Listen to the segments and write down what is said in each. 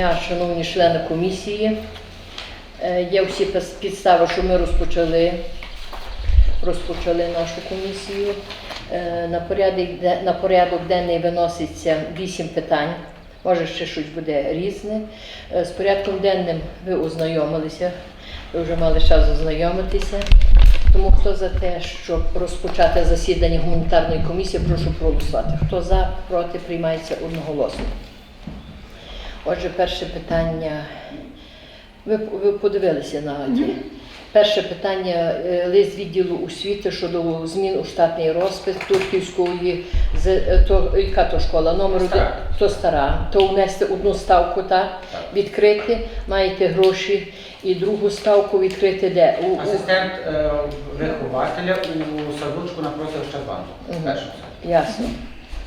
дня, шановні члени комісії. Е, Є всі підстави, що ми розпочали, розпочали нашу комісію. Е, На порядок, на порядок денний виноситься вісім питань. Може, ще щось буде різне. Е, З порядком денним ви ознайомилися, ви вже мали час ознайомитися. Тому хто за те, щоб розпочати засідання гуманітарної комісії, прошу проголосувати. Хто за, проти, приймається одноголосно. Отже, перше питання. Ви, ви подивилися на ті. Перше питання е, лист відділу освіти щодо змін у штатний розпис Турківської з е, то яка то школа? Номер один то стара. То внести одну ставку та Так. відкрити, маєте гроші, і другу ставку відкрити де? У. Асистент е, вихователя у садочку напроти. Мгм. Першому. Ясно.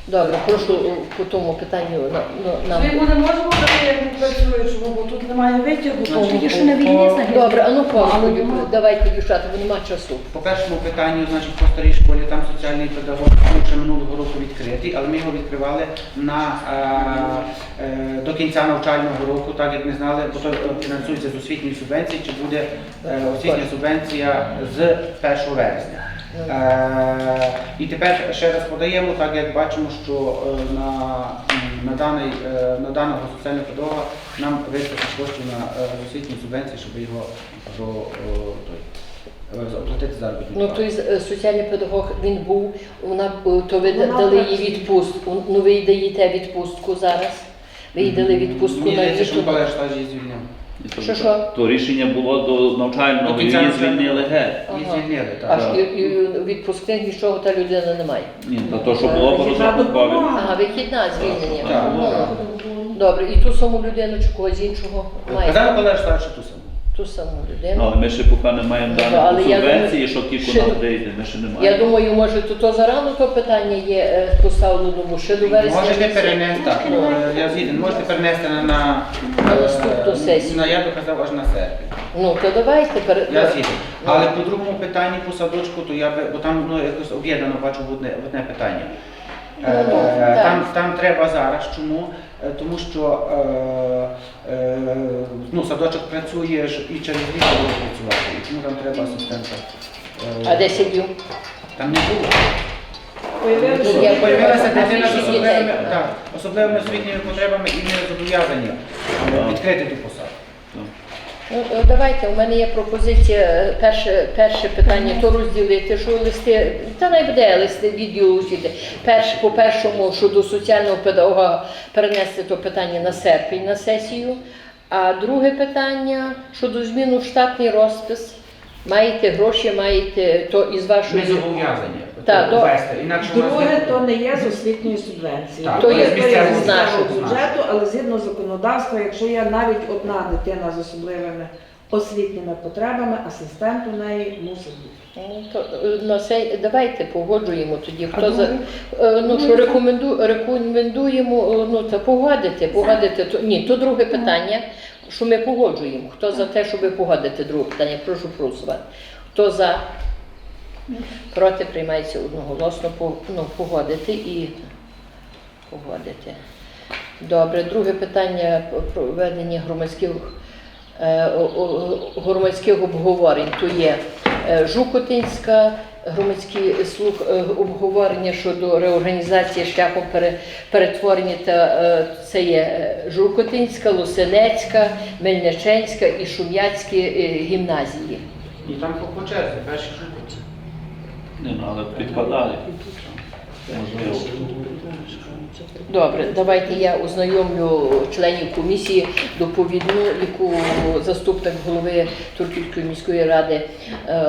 Добре, прошу по тому питанню на, на, Ми нам. йому не можемо дати, як він працює, бо тут немає витягу. Значить, того. Тільки що на війні, значить. Добре, а ну Але нема. давайте, дівчата, бо нема часу. По першому питанню, значить, по старій школі там соціальний педагог був ще минулого року відкритий, але ми його відкривали на, е, е, до кінця навчального року, так як не знали, бо то е, фінансується з освітньої субвенції, чи буде е, освітня субвенція з 1 вересня. Е, і тепер ще раз подаємо, так як бачимо, що е, на, на, даний, е, на даного соціального педагога нам вистачить коштів на е, освітню субвенцію, щоб його про, о, той, оплатити заробітну Ну, той соціальний педагог він був, вона то ви Вона дали їй відпустку. Ну ви їй даєте відпустку зараз. Ви їй дали відпустку Мені на літо. І то- Що, що? То рішення було до навчального, До і кінця її навчального. звільнили геть. Її Ага. звільнили, Аж так. і, і відпускних нічого та людина не має. Ні, та то, що було по розрахункові. допомога? Ага, вихідна звільнення. Так. Ага. Добре, і ту саму людину чи когось іншого має. Казав Микола ту що ту саму. Саму Ну, людину. але ми ще поки не маємо Ну, але даних я субвенції, думаю, що тільки ще- нам прийде, ми ще не Я думаю, може, то, то зарано то питання є е, поставлено, тому ще до вересня. Можете перенести, так, е, я згіден, можете перенести на, на, На е, наступну сесію. На, я би казав, аж на серпень. Ну, то давайте пере... Я згіден. Ну. Але по другому питанні по садочку, то я би, бо там ну, якось об'єднано бачу в одне, в одне питання. Е, Ну, так. там, там треба зараз. Чому? Е, Тому що е, е, ну, садочок працює ж і через рік буде працювати. І тому там треба асистента. Е, А де сидів? Там не було. Появилася дитина з особливими, так, особливими освітніми потребами і не зобов'язані відкрити ту посаду. Ну, е, давайте, у мене є пропозиція. е, Перше, перше питання то розділити, що листи, та не буде листи відділу освіти. Перш, по першому, що до соціального педагога перенести то питання на серпень на сесію. А друге питання щодо зміну штатний розпис. Маєте гроші, маєте то із вашої. Ми зобов'язані Так, то до- ввести. Інакше у нас Друге, не- то не є з освітньої субвенції. Так, то є з з нашого бюджету, але згідно законодавства, якщо є навіть одна дитина з особливими освітніми потребами, асистент у неї мусить бути. Ну, то, е, на сей... Давайте погоджуємо тоді. А Хто за? Е, ну що рекоменду... рекомендуємо е, ну та погодити, погодити то ні, то друге питання, що ми погоджуємо. Хто за те, щоб погодити друге питання, прошу проголосувати. Хто за проти приймається одноголосно ну, погодити і погодити. Добре, друге питання про проведення громадських е, громадських обговорень. То є е, Жукотинська громадські слух е, обговорення щодо реорганізації шляхом перетворення та це є Жукотинська, Лосинецька, Мельниченська і Шум'яцькі гімназії. І там по черзі, перші Ні, ну, але підпадає. Можливо. Добре, давайте я ознайомлю членів комісії доповідну, яку заступник голови Турківської міської ради е,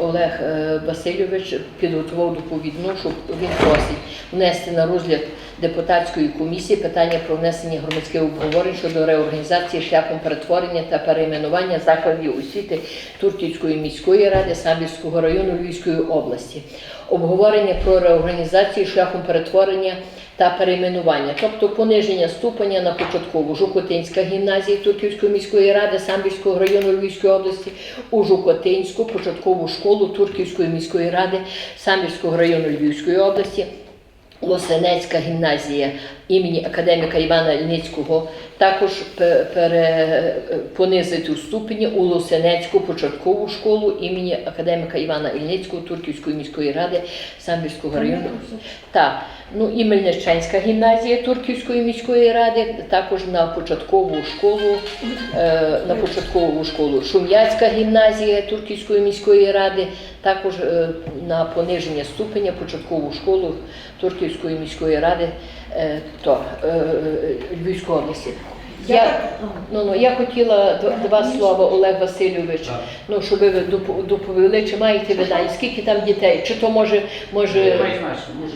Олег е, Васильович підготував доповідну, щоб він просить внести на розгляд депутатської комісії питання про внесення громадських обговорень щодо реорганізації шляхом перетворення та перейменування закладів освіти Турківської міської ради Самбірського району Львівської області. Обговорення про реорганізацію шляхом перетворення та перейменування, тобто пониження ступеня на початкову Жукотинська гімназія Турківської міської ради Самбірського району Львівської області у Жукотинську початкову школу Турківської міської ради Самбірського району Львівської області. Лосинецька гімназія імені академіка Івана Ільницького, також понизити у ступені у Лосенецьку початкову школу імені академіка Івана Ільницького Турківської міської ради Самбірського району. Так, ну і Мельничанська гімназія Турківської міської ради, також на початкову школу, е, на початкову школу Шум'яцька гімназія Турківської міської ради, також е, на пониження ступеня початкову школу Турківської міської ради е, то, е, Львівської області. Я Я, ну, ну, я хотіла два слова, Олег Васильович, ну, щоб ви доповіли, чи маєте ви дані, скільки там дітей, чи то може, може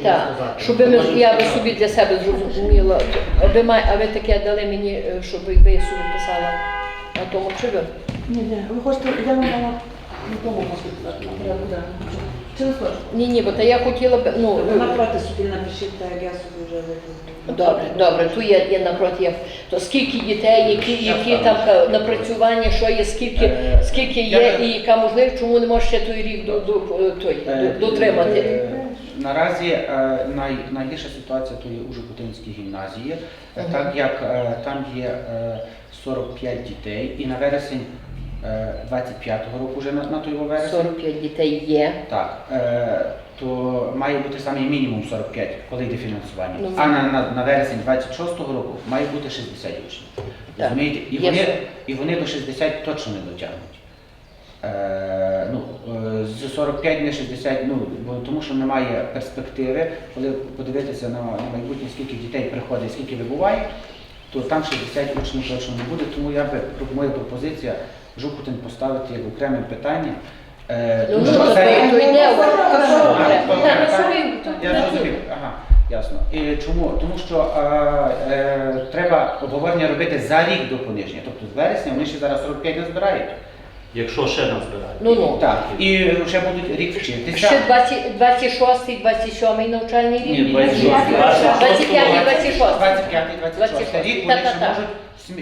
я так, щоб ми, я би собі для себе зрозуміла, а ви, май- а ви таке дали мені, е, щоб ви собі писала на тому, чи ви? Ні, ні, ви хочете, я вам дала на тому можу Через то. Ні, ні, бо та я хотіла б, ну, Ви напроти собі напишіть, так як я собі вже викладу. добре, добре, ту є, є напроти, я, то скільки дітей, які, які там е, напрацювання, що є, скільки, Е, скільки є і яка можливість, чому не може ще той рік до, до, е, той, Е, до- дотримати? е, Наразі е, най, найгірша ситуація то є у Жукутинській гімназії, е, так як е, там є е, 45 дітей, і на вересень е, 25-го року вже на, на той вересень. 45 дітей є. Так, е, то має бути саме мінімум 45, коли йде фінансування. Ну, а на, на, на вересень 26-го року має бути 60 учнів. Розумієте? І Є вони, і вони до 60 точно не дотягнуть. Е, ну, е, з 45 на 60, ну, бо, тому що немає перспективи, коли подивитися на, на майбутнє, скільки дітей приходить, скільки вибуває, то там 60 учнів точно не буде. Тому я би, моя пропозиція Жукутин поставити як окреме питання. Е, Ну, ну, то, це то йде, так. Я зрозумів. Ага, ясно. І чому? Тому що е, е, треба обговорення робити за рік до пониження. Тобто з вересня вони ще зараз 45 не збирають. Якщо ще нас збирають. Ну, ну. Так, і ще будуть рік вчитися. Ще 20, 26 27 навчальний рік. Ні, 26, 25 26 25 26 рік вони ще Та-та-та. можуть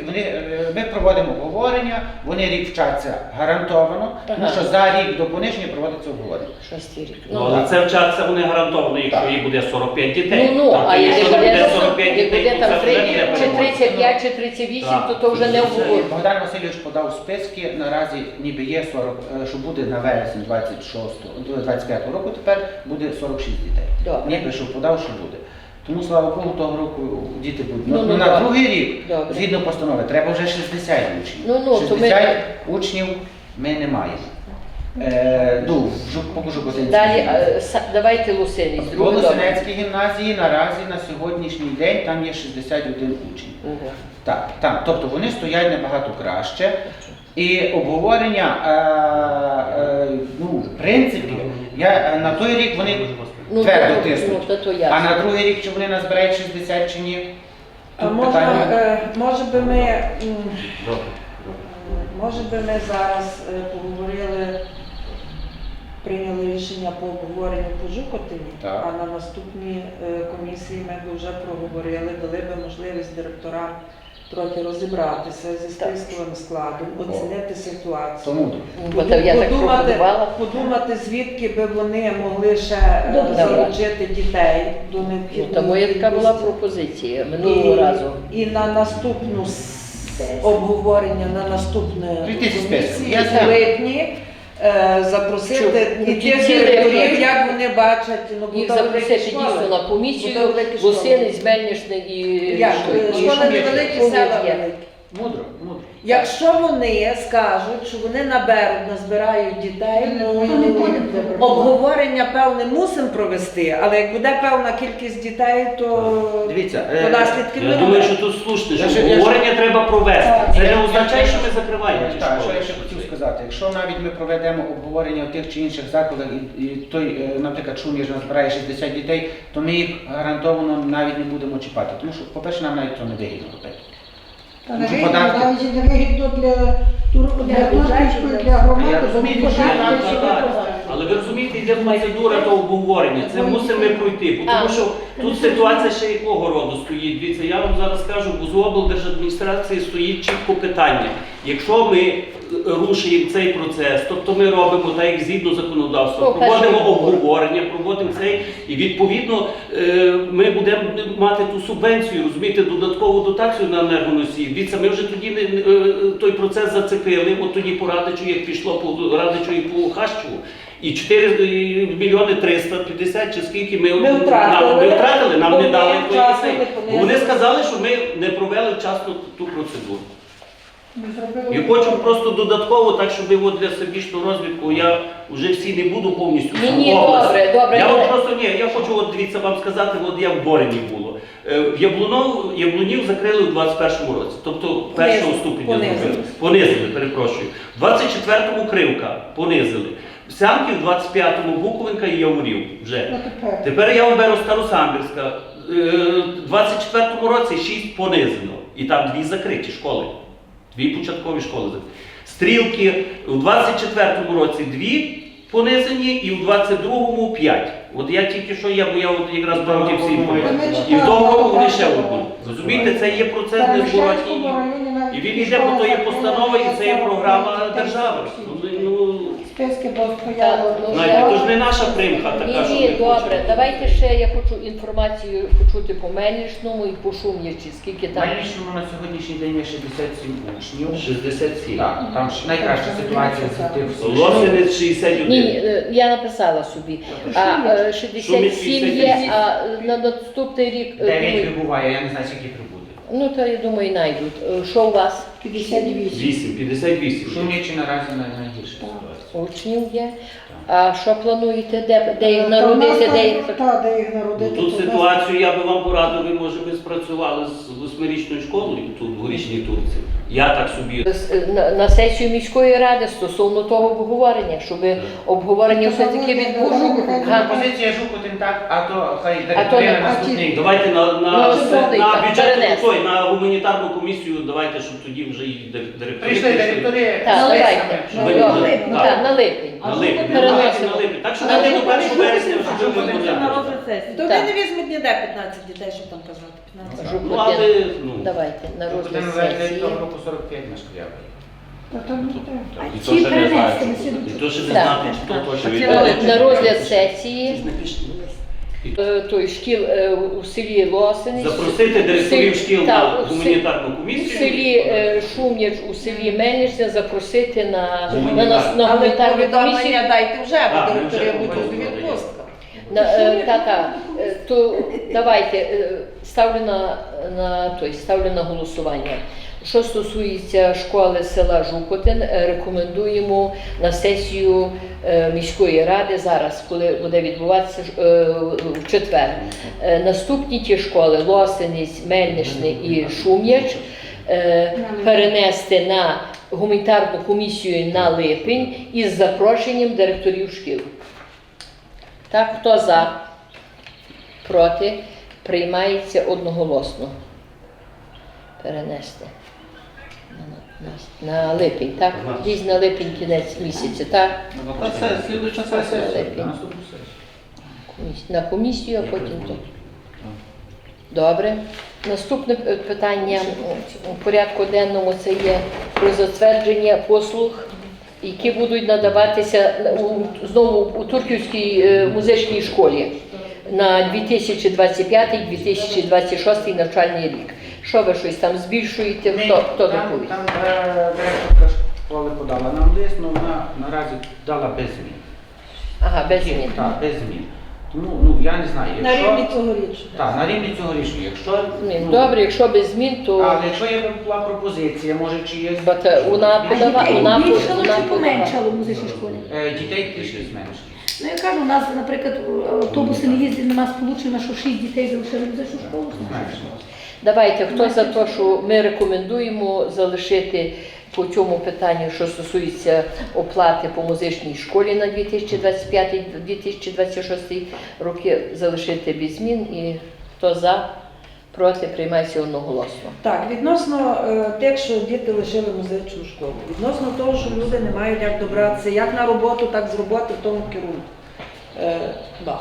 вони, е, ми проводимо обговорення, вони рік вчаться гарантовано, тому що за рік до пониження проводиться обговорення. Шостий рік. Ну, Ну, але так. це вчаться вони гарантовано, якщо Так. їх буде 45 дітей. ну, ну, Тобто, а якщо якщо буде, буде 45 як дітей, буде то там вже 3, буде чи перемога. 35, чи 38, Так. то то вже не обговорюємо. Богдан Васильович подав списки, наразі ніби є 40, е, що буде на вересень 26, 25 року, тепер буде 46 дітей. Добре. Ніби що подав, що буде. Тому, слава Богу, того року діти будуть. Ну, Ну, ну, на другий рік, Добре. згідно постанови, треба вже 60 учнів. Ну, ну, то ми- 60 учнів ми не маємо. Е, ну, в Жук- поки Далі, гімназії. а, са- давайте Лусинець, В другий добре. Гімназії наразі на сьогоднішній день там є 61 учень. Ого. Так, так, тобто вони стоять набагато краще. І обговорення, е, е, ну, в принципі, я, е, на той рік вони Ну, твердо то- тиснуть. ну, то- то а на другий рік, чи вони назбирають 60 чи ні? А Тут можна, питання. е, може би ми, м, Добре. може би ми зараз е, поговорили, прийняли рішення по обговоренню по Жукотині, Так. а на наступній е, комісії ми б вже проговорили, дали би можливість директорам трохи розібратися зі списковим складом, оцінити ситуацію. Тому Бо я так Подумати, пропонувала. подумати, звідки би вони могли ще е, Добре. залучити дітей до Ну, необхідної та моя така була кількості. пропозиція минулого і, разу. І на наступну с- обговорення, на наступне Прийти зі комісії списком. Я в знаю. липні е, запросити Щоб і тих ці директорів, як вони бачать, ну, бо Їх то великі запросити школи. дійсно на Бо комісію, великі школи. Мельничний і... Як, е, і школи невеликі, села великі. мудро, мудро. Якщо вони скажуть, що вони наберуть, назбирають дітей, ну обговорення певне мусимо провести, але як буде певна кількість дітей, то, Дивіться, то е, наслідки Я ми думаю, що тут слушне, що я обговорення треба провести. Це не означає, що ми закриваємо ті Так, що школи. Сказати, якщо навіть ми проведемо обговорення в тих чи інших закладах, і, і той, е, наприклад, Шуміж назбирає 60 дітей, то ми їх гарантовано навіть не будемо чіпати. Тому що, по-перше, нам навіть це не вигідно робити. Та не вигідно для для, для Для для, для, для громади, Я бо розумію, податки Але ви розумієте, йде процедура того обговорення. Це мусимо пройти. Бо Тому що тут ситуація ще якого роду стоїть. Дивіться, я вам зараз скажу, бо з облдержадміністрації стоїть чітко питання. Якщо ми е, рушуємо цей процес, тобто ми робимо так, як згідно законодавства, проводимо обговорення, проводимо цей, і відповідно е, ми будемо мати ту субвенцію, розумієте, додаткову дотацію на енергоносії. Дивіться, ми вже тоді е, той процес зацепили, от тоді по Радичу, як пішло по Радичу і по Хащеву. І 4 мільйони 350 чи скільки ми, Ми втратили. нам, ми втратили, нам не дали понесли. Вони сказали, що ми не провели вчасно ту процедуру. І хочу просто додатково, так щоб ви от для всебічного розвитку, я вже всі не буду повністю Ні, ні, добре, добре. Я добре. вам просто ні, я хочу от дивіться вам сказати, от я в Борині було. Е, В Яблунов, Яблунів закрили у 21-му році, тобто першого ступеня понизили. зробили. Понизили, перепрошую. В 24-му Кривка понизили. В в 25-му Буковинка і Яворів вже. Тепер я вам беру Старосамбірська. Е, В 24-му році 6 понизено. І там дві закриті школи. Дві початкові школи закриті. Стрілки у 24-му році дві понизені і у 22-му 5. От я тільки що я, бо я от якраз про ті всі інформації. І в тому року вони ще одну. Розумієте, це є процес незворотній. І він йде, бо то є постанова і це є програма держави. Списки Так, постояло. ну, знаєте, то ж не наша примха така, що Ні, ми ні, добре. хочемо. Давайте ще я хочу інформацію почути по Мельничному і по Шум'ячі, скільки В там. Мельничному на сьогоднішній день є 67 учнів. 67. Так, там ж найкраща ситуація з тих. Лосинець 61. Ні, ні, е, я написала собі. А е, 67 є, а на наступний рік е, 9 думаю, прибуває, я не знаю, скільки прибуде. ну то я думаю, знайдуть. Е, Що у вас 58. 8, 58. Шумячи наразі най- найгірша ситуація. учнів є? А що плануєте? Де, де їх народити, де їх Так, де їх Ну, народити. Тут то в нас- ситуацію я би вам порадив, ви може ви спрацювали з восьмирічною школою тут в горішній Турці. Я так собі. На, на сесію міської ради стосовно того обговорення, щоб обговорення все-таки відбулося. Га. Пропозиція жукотин так, а то хай А то наступний. Давайте на, на, Ну, на, так, бюджетну той, на гуманітарну комісію, давайте, щоб тоді вже і директори. Прийшли директори Так, з давайте. листами. Ну, ви добре. Ну, так. так, на липень. На липень, давайте на липень. Так що На дайте до липень. 1 вересня вже Щоб будемо. То Так. ви не візьмете ніде 15 дітей, що там казати. 15. Жук- Ну, але, ну, Давайте на розгляд Жукотин вже сесії. того року 45 на треба. І то ще не знаю, що на буде. і то ще не Так. знати, чи то точно. Від- Е, На розгляд сесії ж не пішли? Е, той шкіл е, у селі Лосинець. Запросити директорів шкіл так, на у селі- гуманітарну У комісію. селі е, Шум'яч, у селі Мельничне запросити на, на, нас- на гуманітарну комісію. повідомлення дайте вже, бо директори будуть у повідомили. відпустку. На, е, та, та, е, то давайте е, ставлю на, на той, ставлю на голосування. Що стосується школи села Жукотин, е, рекомендуємо на сесію е, міської ради зараз, коли буде відбуватися е, в четвер. Наступні ті школи Лосинець, Мельничне і Шум'яч перенести на гуманітарну комісію на липень із запрошенням директорів шкіл. Так, хто за? Проти? Приймається одноголосно. Перенести. На, липень, так? Десь на липень кінець місяця, так? Та це слідуюча сесія, на наступну сесію. Коміс- На комісію, а потім то. Добре. Наступне питання у порядку денному це є про затвердження послуг, які будуть надаватися у, знову у Турківській е, музичній школі на 2025-2026 навчальний рік. Що ви щось там збільшуєте? Ні, Хто, хто там, доповість? там е, директорка школи подала нам лист, але вона наразі дала без змін. Ага, без змін. Так, без змін. Тому ну, я не знаю, На якщо... рівні цьогорічного. Так, на рівні цього рішення. Якщо, Змін. ну, Добре, якщо без змін, то Але якщо є була пропозиція, може чи є... Бо вона А подава- дітей вона- більшало вона чи поменшало в музичній школі? Е, Дітей трішки зменшить. Ну я кажу, у нас, наприклад, автобуси не їздять, нема сполучення, що шість дітей залишили музичну школу. Давайте, хто за те, що ми рекомендуємо залишити по цьому питанню, що стосується оплати по музичній школі на 2025-2026 роки, залишити без змін. І хто за, Проти приймається одноголосно. Так, відносно е, тих, що діти лишили музичну школу, відносно того, що люди не мають як добратися як на роботу, так з роботи в тому керунку. Е, да.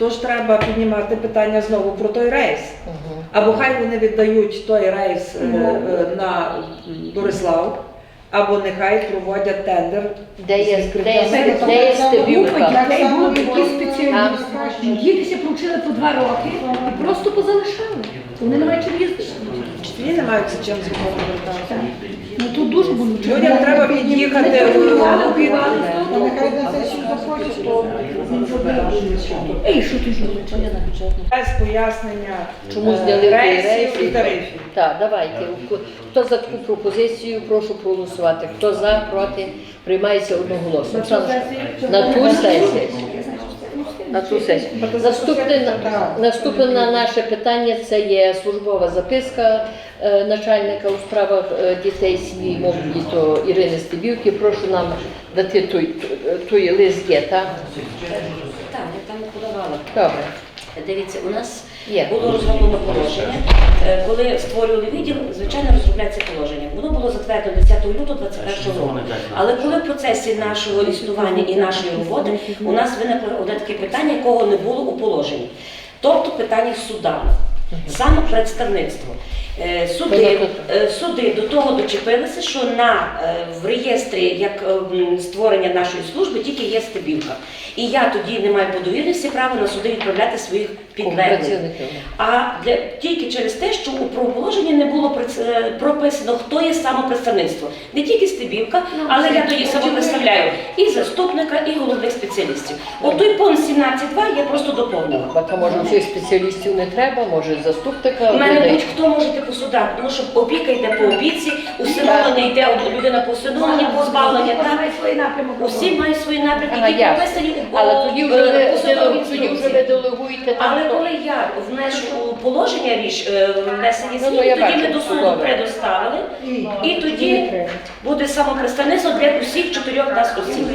Тож треба піднімати питання знову про той рейс. Або хай вони віддають той рейс е, е, на Борислав, або нехай проводять тендер. Де є, спеціалісти. Діти ще провчили по два роки і просто позалишали. Вони не мають чим їздити. Вчителі не мають за чим зробити. Ну тут дуже болюче. Людям треба під'їхати в нехай на сесію заходять, то. Ей, що ти журиш? Без пояснення Чому е, зняли рейсів і тарифів. Так, давайте. Хто за таку пропозицію, прошу проголосувати. Хто за, проти, приймається одноголосно. На? На ту сесію. Я знаю, що це. Ну, все. На цю сесію. Наступне, наступне наше питання це є службова записка е, начальника у справах е, дітей сім'ї молоді, то Ірини Стебівки. Прошу нам дати той, той лист є, так? Так, я там подавала. Добре. Дивіться, у нас Є. було розроблено положення. Е, Коли створювали відділ, звичайно, розробляється положення. Воно було затверджено 10 лютого 2021 року. Але коли в процесі нашого існування і нашої роботи у нас виникло одне таке питання, якого не було у положенні. Тобто питання судами, саме представництво. Е, Суди, е, суди до того дочепилися, що на е, в реєстрі як е, м, створення нашої служби тільки є стебілка. І я тоді не маю по довірності права на суди відправляти своїх підлеглих. А для тільки через те, що у правоположенні не було е, прописано, хто є самопредставництво. Не тільки стебівка, але я тоді самопредставляю і заступника, і головних спеціалістів. От той пункт 17.2 я просто доповнила. Бака, може, всіх спеціалістів не треба, може, заступника. У мене будь-хто може по судах, тому що опіка йде по опіці, усиновлення йде людина по усиновленню, позбавлення. Усі мають свої напрямки, які прописані у Але тоді вже е, посадовій тоді вже ви делегуєте там. Хто. коли я вношу у положення річ е, внесені Ну, ну, зміни, тоді ми до суду предоставили, і тоді буде самопредставництво для усіх чотирьох нас осіб.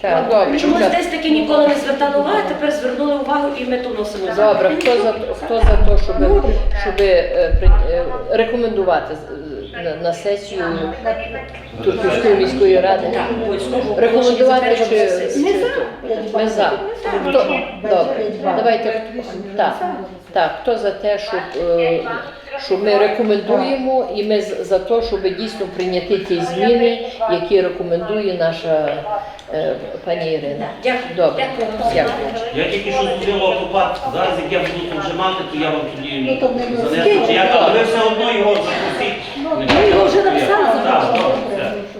Так, добре. Чомусь десь таки ніколи не звертали уваги, тепер звернули увагу і ми то носимо. Добре, хто за хто за те, щоб, щоб е, при- е, рекомендувати на, на сесію Турківської міської ради? Так, обов'язково Рекомендувати чи, чи ми за? Хто? Добре, давайте. Так, так, хто за те, щоб, е, щоб ми рекомендуємо, і ми з- за те, щоб дійсно прийняти ті зміни, які рекомендує наша е, пані Ірина. Дякую. Добре, Дякую. дякую. Я тільки що зробив автопарк. Зараз як я буду тут вже мати, то я вам тоді Ну, то занесу. Чи як, але ви все одно його запросіть. Його вже все.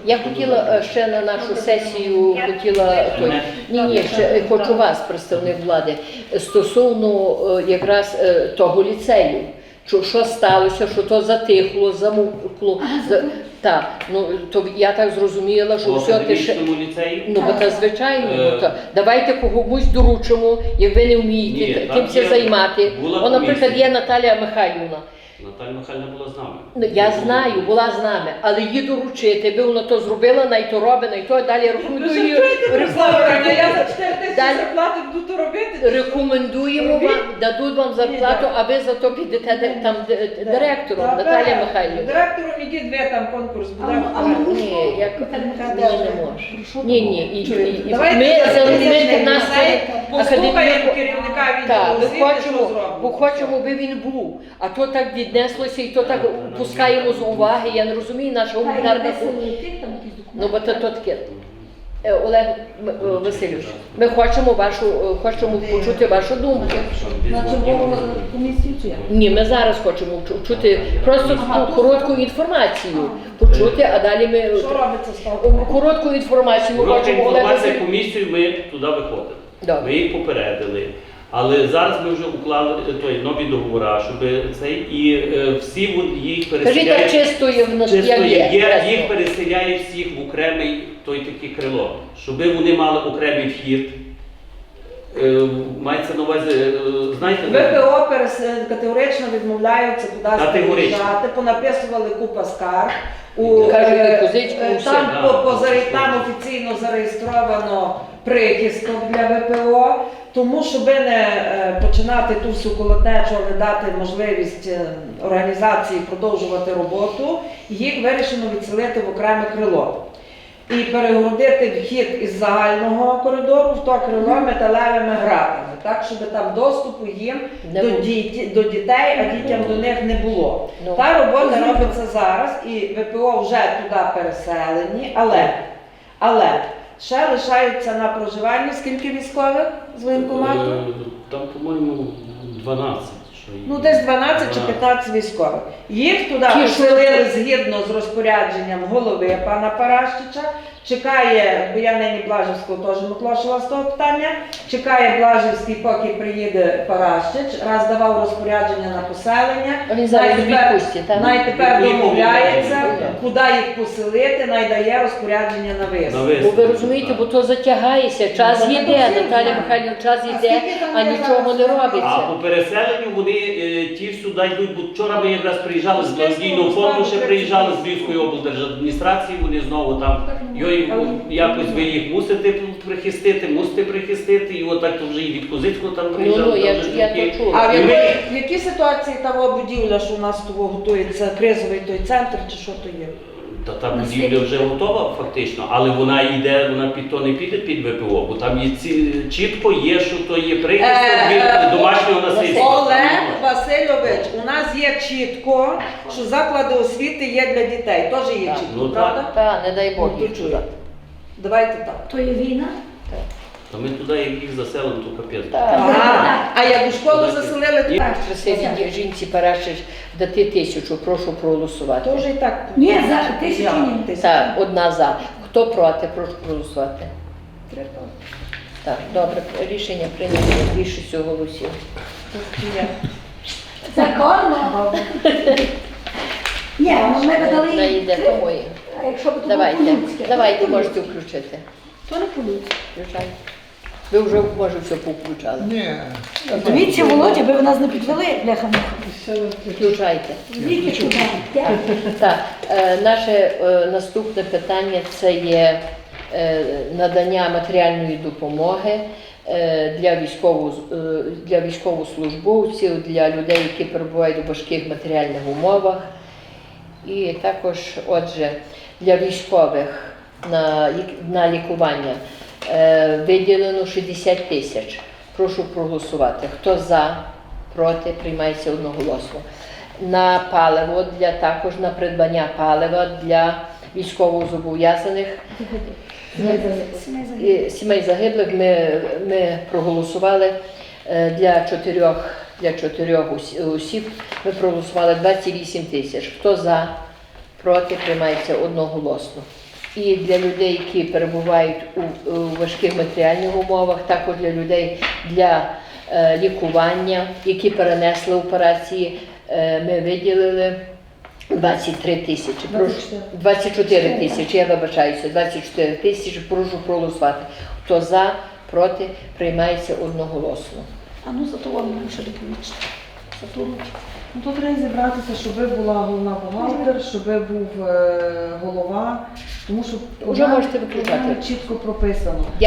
Я хотіла е, ще на нашу сесію, хотіла той ні, ні, ще хочу вас, представник влади, стосовно е, якраз е, того ліцею. Що, що сталося, що то затихло, замовкло. За, так, ну то я так зрозуміла, що все ти ще. академічному ліцеї. Ну, бо та звичайно, Е. ну, то давайте комусь доручимо, як ви не вмієте Ні, т- там тим все є- займати. була О, наприклад, комісія. є Наталія Михайлівна. Наталя Михайлівна була з нами. Ну, я знаю, була з нами, але її доручити, би вона то зробила, най то робить, най то далі рекомендую. Я за 4 тисячі Далі. зарплати буду то робити. Рекомендуємо вам, дадуть вам зарплату, а ви зато підете де- там де- директором Та, Наталія так. Михайлівна. Директором ідіть ви там конкурс буде. А, Ні, як ні, не може. Ні, ні, і, і, і Давайте ми за нас послухаємо керівника Так, відділу освіти, що хочемо, зробимо. бо хочемо, би він був. А то так віднеслося, і то так пускаємо з уваги. Я не розумію, там якісь Ну, бо то, то таке. Е, Олег е, Васильович, ми хочемо вашу, е, хочемо почути вашу думку. На чергову комісію? Ні, ми зараз хочемо чути просто коротку інформацію почути, а далі ми Що робиться коротку інформацію ми Коротка хочемо Олег інформація комісію, ми туди виходили. Добре. Ми їх попередили. Але зараз ми вже уклали е, той нові договори, щоб цей і е, всі їх Кажіть переселяють. чисто, чистою в нас чистою є, є. є, їх переселяють всіх в окремий той таке крило, щоб вони мали окремий вхід. Е, Мається на увазі, е, знаєте, ВПО перес- категорично відмовляються туди Категорично. приїжджати, понаписували купа скарг. У, Кажуть, е, е, все, там, да, по, по, заре- там офіційно зареєстровано прихисток для ВПО, тому щоб не е, починати ту всю колотнечу, але дати можливість е, організації продовжувати роботу, їх вирішено відселити в окреме крило. І перегородити вхід із загального коридору в то крило металевими гратами, так щоб там доступу їм Не до, було. діті- до дітей, а дітям до них не було. Ну. Та робота робиться зараз, і ВПО вже туди переселені, але, але ще лишаються на проживанні скільки військових з воєнкомату? Е, Там, по-моєму, 12. Що. Ну, десь 12 чи 15 військових. Їх туди поселили згідно з розпорядженням голови пана Паращича. Чекає, бо я нині Блажівського теж Миклошила з того питання. Чекає Блажівський, поки приїде Паращич, раз давав розпорядження на поселення. Він зараз тепер- відпустці, так? Най тепер домовляється, куди їх поселити, най дає розпорядження на виїзд. Бо ви розумієте, бо то затягається, час Ну, йде, Наталя. Михайлівна, час йде, а нічого не зараз? А по переселенню вони е, ті сюди йдуть, бо вчора ми якраз приїжджали з благодійного фонду, ще приїжджали з. Львівської облдержадміністрації, вони знову там йой, якось ви їх мусите прихистити, мусите прихистити, і отак то вже і від Козицького там Ну, приїжджали. ну, я, там вже я такі- то чула. А в І ми- якої- в якій ситуації того будівля, що у нас того готується кризовий той центр, чи що то є? Та та будівля вже готова фактично, але вона йде, вона під то не піде під ВПО, бо там є ці, чітко є, що то є прихисток Е, е, домашнього насильства. Олег Васильович, у нас є чітко, що заклади освіти є для дітей. Теж є Так. чітко, Ну, так. правда? Та, не дай Бог Ну, їх то туди. Давайте так. То є війна. Та ми туди як їх заселимо, то капець. Так. Ага. А як у школу заселили, то Так. Красиві ді- жінці Парашич дати тисячу, прошу проголосувати. то вже і так. Ні, за тисячу ні. Так, одна за. Хто проти, прошу проголосувати. Так, добре, рішення прийнято більшістю голосів. Законно. Ні, ну ми би Не дали. йде тому. А якщо б то було Давайте, по-людськи? давайте можете включити. То не по-людськи. Включайте. Ви вже може все повключали. Дивіться, Володя, ви нас не підвели, бляха Включайте. Віки туди. Так, е, наше е, наступне питання це є е, надання матеріальної допомоги для військово, е, для військовослужбовців, для людей, які перебувають у важких матеріальних умовах. І також, отже, для військових на, на лікування е, виділено 60 тисяч. Прошу проголосувати. Хто за, проти, приймається одноголосно. На паливо для також на придбання палива для військовозобов'язаних сімей загиблих ми, ми проголосували е, для чотирьох, для чотирьох ос- осіб. Ми проголосували 28 тисяч. Хто за, проти, приймається одноголосно. І для людей, які перебувають у, у важких матеріальних умовах, також для людей для е, лікування, які перенесли операції, е, ми виділили 23 тисячі. Прошу 24 тисячі, я вибачаюся, 24 тисячі, прошу проголосувати. Хто за, проти, приймається одноголосно. А ну за того мені ще допомічте. Ну, тут треба зібратися, щоб була головна бухгалтер, щоб був е, голова, тому що Уже можете виключати. чітко прописано.